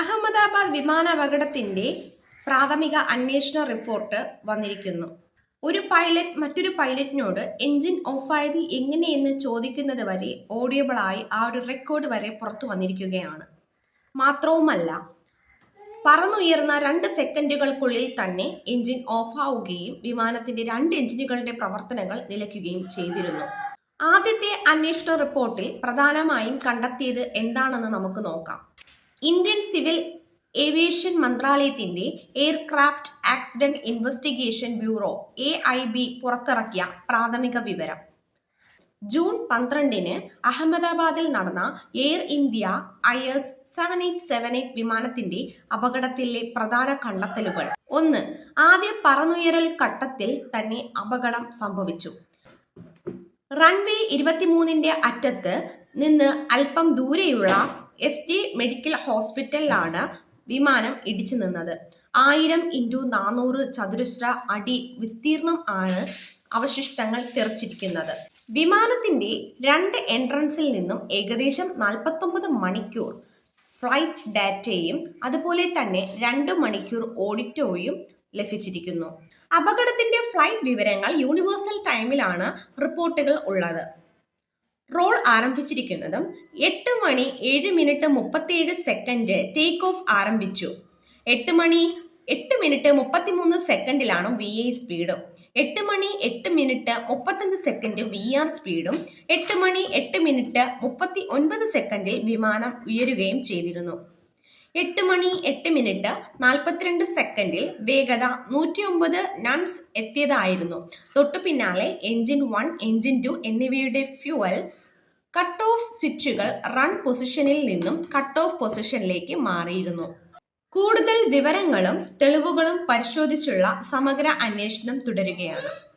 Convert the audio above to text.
അഹമ്മദാബാദ് വിമാനാപകടത്തിന്റെ പ്രാഥമിക അന്വേഷണ റിപ്പോർട്ട് വന്നിരിക്കുന്നു. ഒരു പൈലറ്റ് മറ്റൊരു പൈലറ്റിനോട് എൻജിൻ ഓഫായത് എങ്ങനെയെന്ന് ചോദിക്കുന്നത് വരെ ഓഡിയബിളായി ആ ഒരു റെക്കോർഡ് വരെ പുറത്തു വന്നിരിക്കുകയാണ്. മാത്രവുമല്ല പറന്നുയർന്ന രണ്ട് സെക്കൻഡുകൾക്കുള്ളിൽ തന്നെ എൻജിൻ ഓഫാവുകയും വിമാനത്തിന്റെ രണ്ട് എഞ്ചിനുകളുടെ പ്രവർത്തനങ്ങൾ നിലയ്ക്കുകയും ചെയ്തിരുന്നു. ആദ്യത്തെ അന്വേഷണ റിപ്പോർട്ടിൽ പ്രധാനമായും കണ്ടെത്തിയത് എന്താണെന്ന് നമുക്ക് നോക്കാം. ഇന്ത്യൻ സിവിൽ ഏവിയേഷൻ മന്ത്രാലയത്തിന്റെ aircraft accident investigation bureau A I B പുറത്തിറക്കിയ പ്രാഥമിക വിവരം. ജൂൺ പന്ത്രണ്ടിന് അഹമ്മദാബാദിൽ നടന്ന Air India I S seven eight seven eight വിമാനത്തിന്റെ അപകടത്തിലെ പ്രധാന കണ്ടെത്തലുകൾ. ഒന്ന് ആദ്യ പറന്നുയരൽ ഘട്ടത്തിൽ തന്നെ അപകടം സംഭവിച്ചു. റൺവേ ഇരുപത്തിമൂന്നിന്റെ അറ്റത്ത് നിന്ന് അല്പം ദൂരെയുള്ള എസ് ഡി മെഡിക്കൽ ഹോസ്പിറ്റലിലാണ് വിമാനം ഇടിച്ചു നിന്നത്. ആയിരം ഇന്റു നാനൂറ് ചതുരശ്ര അടി വിസ്തീർണം ആണ് അവശിഷ്ടങ്ങൾ തെറിച്ചിരിക്കുന്നത്. വിമാനത്തിന്റെ രണ്ട് എൻട്രൻസിൽ നിന്നും ഏകദേശം നാൽപ്പത്തൊമ്പത് മണിക്കൂർ ഫ്ലൈറ്റ് ഡാറ്റയും അതുപോലെ തന്നെ രണ്ട് മണിക്കൂർ ഓഡിറ്റോയും ലഭിച്ചിരിക്കുന്നു. അപകടത്തിന്റെ ഫ്ലൈറ്റ് വിവരങ്ങൾ യൂണിവേഴ്സൽ ടൈമിലാണ് റിപ്പോർട്ടുകൾ ഉള്ളത്. റോൾ ആരംഭിച്ചിരിക്കുന്നതും എട്ട് മണി ഏഴ് മിനിറ്റ് മുപ്പത്തിയേഴ് സെക്കൻഡ് ടേക്ക് ഓഫ് ആരംഭിച്ചു. എട്ട് മണി എട്ട് മിനിറ്റ് മുപ്പത്തിമൂന്ന് സെക്കൻഡിലാണ് വി ഐ സ്പീഡും. എട്ട് മണി എട്ട് മിനിറ്റ് മുപ്പത്തഞ്ച് സെക്കൻഡ് വി ആർ സ്പീഡും. എട്ട് മണി എട്ട് മിനിറ്റ് മുപ്പത്തി ഒൻപത് സെക്കൻഡിൽ വിമാനം ഉയരുകയും ചെയ്തിരുന്നു. എട്ട് മണി എട്ട് മിനിറ്റ് നാൽപ്പത്തിരണ്ട് സെക്കൻഡിൽ വേഗത നൂറ്റി ഒമ്പത് നൺസ് എത്തിയതായിരുന്നു. തൊട്ടു പിന്നാലെ എഞ്ചിൻ വൺ എഞ്ചിൻ ടു എന്നിവയുടെ ഫ്യൂവൽ കട്ട് ഓഫ് സ്വിച്ചുകൾ റൺ പൊസിഷനിൽ നിന്നും കട്ട് ഓഫ് പൊസിഷനിലേക്ക് മാറിയിരുന്നു. കൂടുതൽ വിവരങ്ങളും തെളിവുകളും പരിശോധിച്ചുള്ള സമഗ്ര അന്വേഷണം തുടരുകയാണ്.